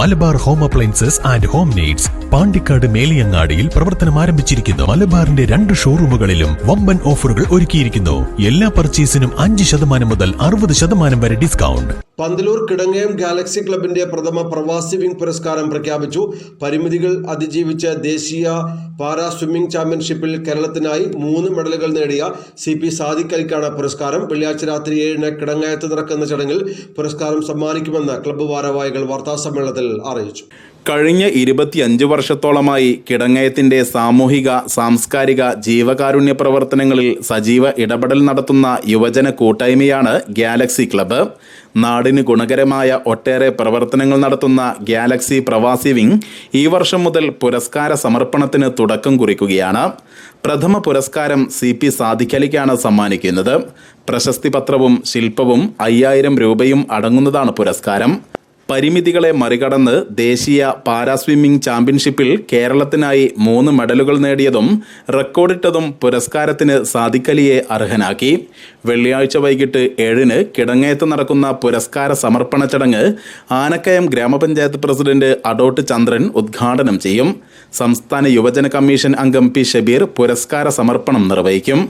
Malabar home appliances and home needs Pandikkad മേലിയങ്ങാടിയിൽ പ്രവർത്തനം ആരംഭിച്ചിരിക്കുന്നു. മലബാറിന്റെ രണ്ട് ഷോറൂമുകളിലും വമ്പൻ ഓഫറുകൾ ഒരുക്കിയിരിക്കുന്നു. എല്ലാ പർച്ചേസിനും അഞ്ച് ശതമാനം മുതൽ അറുപത് ശതമാനം വരെ ഡിസ്കൗണ്ട്. പന്തലൂർ കിടങ്ങയം ഗാലക്സി ക്ലബിന്റെ പ്രഥമ പ്രവാസി വിംഗ് പുരസ്കാരം പ്രഖ്യാപിച്ചു. പരിമിതികൾ അതിജീവിച്ച ദേശീയ പാരാ സ്വിമ്മിംഗ് ചാമ്പ്യൻഷിപ്പിൽ കേരളത്തിനായി മൂന്ന് മെഡലുകൾ നേടിയ സി പി സാദിക്കലിക്കാണ് പുരസ്കാരം. വെള്ളിയാഴ്ച രാത്രി ഏഴിന് കിടങ്ങയത്ത് നടക്കുന്ന ചടങ്ങിൽ പുരസ്കാരം സമ്മാനിക്കുമെന്ന് ക്ലബ്ബ് ഭാരവാഹികൾ വാർത്താസമ്മേളനത്തിൽ അറിയിച്ചു. കഴിഞ്ഞ ഇരുപത്തിയഞ്ച് വർഷത്തോളമായി കിടങ്ങയത്തിന്റെ സാമൂഹിക സാംസ്കാരിക ജീവകാരുണ്യ പ്രവർത്തനങ്ങളിൽ സജീവ ഇടപെടൽ നടത്തുന്ന യുവജന കൂട്ടായ്മയാണ് ഗാലക്സി ക്ലബ്ബ്. നാടിന് ഗുണകരമായ ഒട്ടേറെ പ്രവർത്തനങ്ങൾ നടത്തുന്ന ഗാലക്സി പ്രവാസി വിംഗ് ഈ വർഷം മുതൽ പുരസ്കാര സമർപ്പണത്തിന് തുടക്കം കുറിക്കുകയാണ്. പ്രഥമ പുരസ്കാരം സി പി സാദിഖലിക്കാണ് സമ്മാനിക്കുന്നത്. പ്രശസ്തി പത്രവും ശില്പവും അയ്യായിരം രൂപയും അടങ്ങുന്നതാണ് പുരസ്കാരം. പരിമിതികളെ മറികടന്ന് ദേശീയ പാരാസ്വിമ്മിംഗ് ചാമ്പ്യൻഷിപ്പിൽ കേരളത്തിനായി മൂന്ന് മെഡലുകൾ നേടിയതും റെക്കോർഡിട്ടതും പുരസ്കാരത്തിന് സാദിക്കലിയെ അർഹനാക്കി. വെള്ളിയാഴ്ച വൈകിട്ട് ഏഴിന് കിടങ്ങയത്ത് നടക്കുന്ന പുരസ്കാര സമർപ്പണ ചടങ്ങ് ആനക്കയം ഗ്രാമപഞ്ചായത്ത് പ്രസിഡന്റ് അഡോട്ട് ചന്ദ്രൻ ഉദ്ഘാടനം ചെയ്യും. സംസ്ഥാന യുവജന കമ്മീഷൻ അംഗം പി ഷബീർ പുരസ്കാര സമർപ്പണം നിർവഹിക്കും.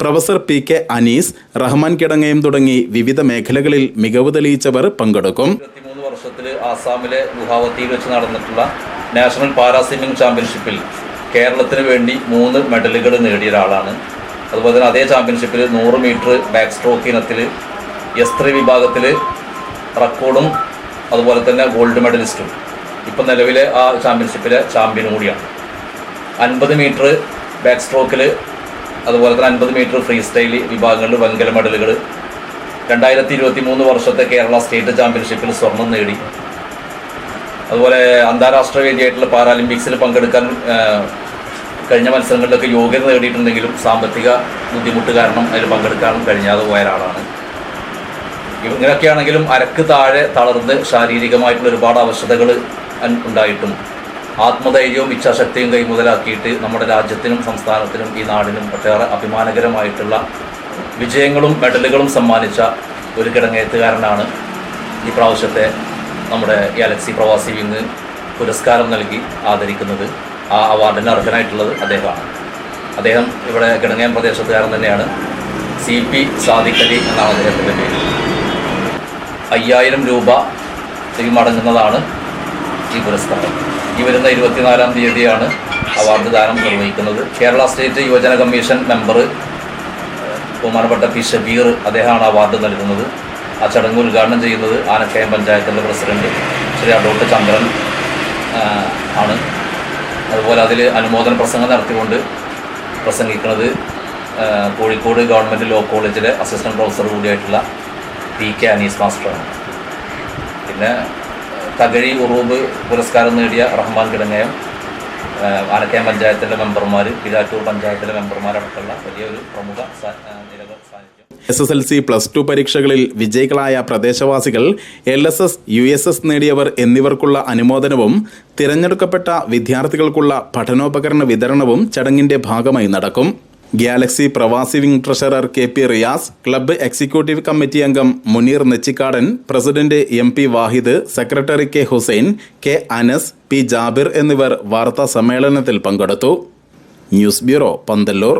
Professor P K Anees Rahman Kidangayam തുടങ്ങി വിവിധ മേഖലകളിൽ മികവ് തെളിയിച്ചവർ പങ്കെടുക്കും. വർഷത്തിൽ ആസാമിലെ ഗുഹാവത്തിയിൽ വെച്ച് നടന്നിട്ടുള്ള നാഷണൽ പാരാസ്വിമ്മിംഗ് ചാമ്പ്യൻഷിപ്പിൽ കേരളത്തിന് വേണ്ടി മൂന്ന് മെഡലുകൾ നേടിയ ഒരാളാണ്. അതുപോലെ തന്നെ അതേ ചാമ്പ്യൻഷിപ്പിൽ നൂറ് മീറ്റർ ബാക്ക് സ്ട്രോക്ക് ഇനത്തിൽ എസ് ത്രീ വിഭാഗത്തിൽ റെക്കോർഡും അതുപോലെ തന്നെ ഗോൾഡ് മെഡലിസ്റ്റും ഇപ്പം നിലവിലെ ആ ചാമ്പ്യൻഷിപ്പിലെ ചാമ്പ്യൻ കൂടിയാണ്. അൻപത് മീറ്റർ ബാക്ക് സ്ട്രോക്കിൽ അതുപോലെ തന്നെ അൻപത് മീറ്റർ ഫ്രീ സ്റ്റൈൽ വിഭാഗങ്ങളിൽ വെങ്കല മെഡലുകൾ രണ്ടായിരത്തി ഇരുപത്തി മൂന്ന് വർഷത്തെ കേരള സ്റ്റേറ്റ് ചാമ്പ്യൻഷിപ്പിൽ സ്വർണം നേടി. അതുപോലെ അന്താരാഷ്ട്ര വേദിയായിട്ടുള്ള പാരാലിമ്പിക്സിൽ പങ്കെടുക്കാൻ കഴിഞ്ഞ മത്സരങ്ങളിലൊക്കെ യോഗ്യത നേടിയിട്ടുണ്ടെങ്കിലും സാമ്പത്തിക ബുദ്ധിമുട്ട് കാരണം അതിൽ പങ്കെടുക്കാൻ കഴിഞ്ഞാതെ പോയ ഒരാളാണ്. ഇങ്ങനെയൊക്കെയാണെങ്കിലും അരക്ക് താഴെ തളർന്ന് ശാരീരികമായിട്ടുള്ള ഒരുപാട് അവശതകൾ ഉണ്ടായിട്ടും ആത്മധൈര്യവും ഇച്ഛാശക്തിയും കൈമുതലാക്കിയിട്ട് നമ്മുടെ രാജ്യത്തിനും സംസ്ഥാനത്തിനും ഈ നാടിനും ഒട്ടേറെ അഭിമാനകരമായിട്ടുള്ള വിജയങ്ങളും മെഡലുകളും സമ്മാനിച്ച ഒരു കിടങ്ങേത്തുകാരനാണ് ഈ പ്രാവശ്യത്തെ നമ്മുടെ ഗാലക്സി പ്രവാസി വിങ് പുരസ്കാരം നൽകി ആദരിക്കുന്നത്. ആ അവാർഡിന് അർഹനായിട്ടുള്ളത് അദ്ദേഹമാണ്. അദ്ദേഹം ഇവിടെ കിടങ്ങയം പ്രദേശത്തുകാരൻ തന്നെയാണ്. സി പി സാദിഖലി എന്നാണ് അദ്ദേഹത്തിന്റെ പേര്. അയ്യായിരം രൂപ തീമടങ്ങുന്നതാണ് മടങ്ങുന്നതാണ് ഈ പുരസ്കാരം. ഈ വരുന്ന ഇരുപത്തിനാലാം തീയതിയാണ് അവാർഡ് ദാനം നിർവഹിക്കുന്നത്. കേരള സ്റ്റേറ്റ് യുവജന കമ്മീഷൻ മെമ്പർ ബഹുമാനപ്പെട്ട പി. ഷബീർ അദ്ദേഹമാണ് അവാർഡ് നൽകുന്നത്. ആ ചടങ്ങ് ഉദ്ഘാടനം ചെയ്യുന്നത് ആനക്കയം പഞ്ചായത്തിന്റെ പ്രസിഡന്റ് ശ്രീ അഡോട്ട് ചന്ദ്രൻ ആണ്. അതുപോലെ അതിൽ അനുമോദന പ്രസംഗം നടത്തിക്കൊണ്ട് പ്രസംഗിക്കുന്നത് കോഴിക്കോട് ഗവൺമെന്റ് ലോ കോളേജിലെ അസിസ്റ്റന്റ് പ്രൊഫസർ കൂടിയായിട്ടുള്ള പി. കെ. അനീസ് മാസ്റ്ററാണ്. പിന്നെ തകഴി ഉറൂബ് പുരസ്കാരം നേടിയ റഹ്മാൻ കിടങ്ങയം ആനക്കയം പഞ്ചായത്തിലെ മെമ്പർമാർ പിലാറ്റൂർ പഞ്ചായത്തിലെ മെമ്പർമാരടക്കമുള്ള വലിയൊരു പ്രമുഖ S S L C plus two പരീക്ഷകളിൽ വിജയികളായ പ്രദേശവാസികൾ L S S U S S നേടിയവർ എന്നിവർക്കുള്ള അനുമോദനവും തിരഞ്ഞെടുക്കപ്പെട്ട വിദ്യാർത്ഥികൾക്കുള്ള പഠനോപകരണ വിതരണവും ചടങ്ങിന്റെ ഭാഗമായി നടക്കും. ഗാലക്സി പ്രവാസി wing treasurer K P Riyas club executive committee അംഗം Muneer Nechikkadan president M P Wahid secretary K Hussain K Anas P Jabir എന്നിവർ വാർത്താ സമ്മേളനത്തിൽ പങ്കെടുത്തു. News bureau Pandalur.